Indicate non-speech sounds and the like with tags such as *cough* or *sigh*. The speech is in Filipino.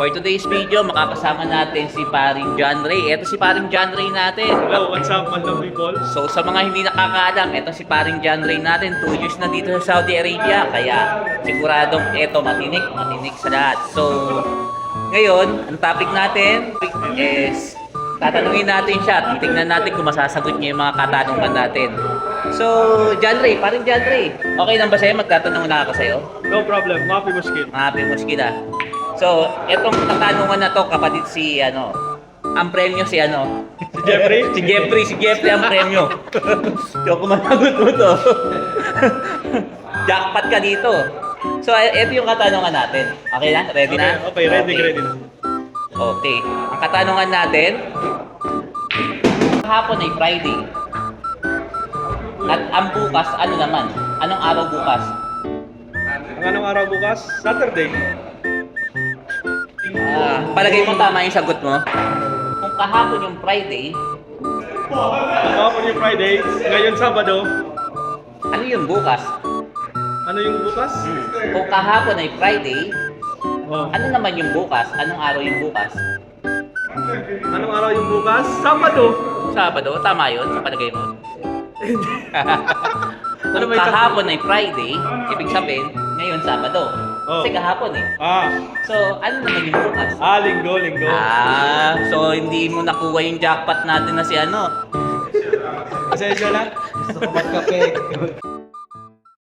For today's video, makakasama natin si paring John Ray. Ito si paring John Ray natin. Hello, what's up, madam people? So sa mga hindi nakakaalam, ito si paring John Ray natin. 2 years na dito sa Saudi Arabia. Kaya siguradong ito matinik, matinik sa lahat. So ngayon, ang topic natin is tatanungin natin siya. Titignan natin kung masasagot niya yung mga katanungan natin. So, John Ray, paring John Ray. Okay lang ba sa'yo? Magtatanong na ako sa'yo. No problem, mapi muskil. Mga muskila. So, etong katanungan na to, kapatid si, ano, ang premyo si, ano, Si Jeffrey? si Jeffrey, si Jeffrey ang premyo. Yung kumanagot mo to. *laughs* Jackpot ka dito. So, e- ito yung katanungan natin. Okay na? Ready na? Okay, okay, ready, ready na. Okay. Ang katanungan natin, hapon ay Friday. At ang bukas, ano naman? Anong araw bukas? Ang anong araw bukas? Saturday. Palagay mo tama yung sagot mo? Kung kahapon yung Friday, Kahapon yung Friday, ngayon Sabado. ano yung bukas? Ano yung bukas? Kung kahapon ay Friday, Oh. ano naman yung bukas? Anong araw yung bukas? Anong araw yung bukas? Sabado. Sabado? Tama yun sa palagay mo? *laughs* Ano Kung ba yung kahapon ay Friday, ibig sabihin, ngayon Sabado. Oh. Kasi kahapon eh. Ah, So, ano naman yung bukas? ah, linggo, linggo. Ah, so hindi mo nakuha yung jackpot natin na si ano. Pasensya na. Gusto ko magkape.